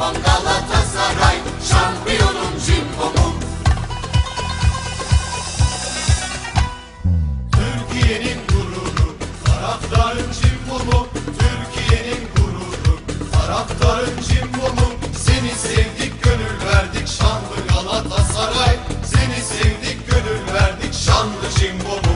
cimbom Galatasaray Şampiyonum cimbomum Türkiye'nin gururu Taraftarım cimbomum Türkiye'nin gururu Taraftarım cimbomum Seni sevdik gönül verdik Şanlı Galatasaray. Seni sevdik gönül verdik Şanlı cimbomum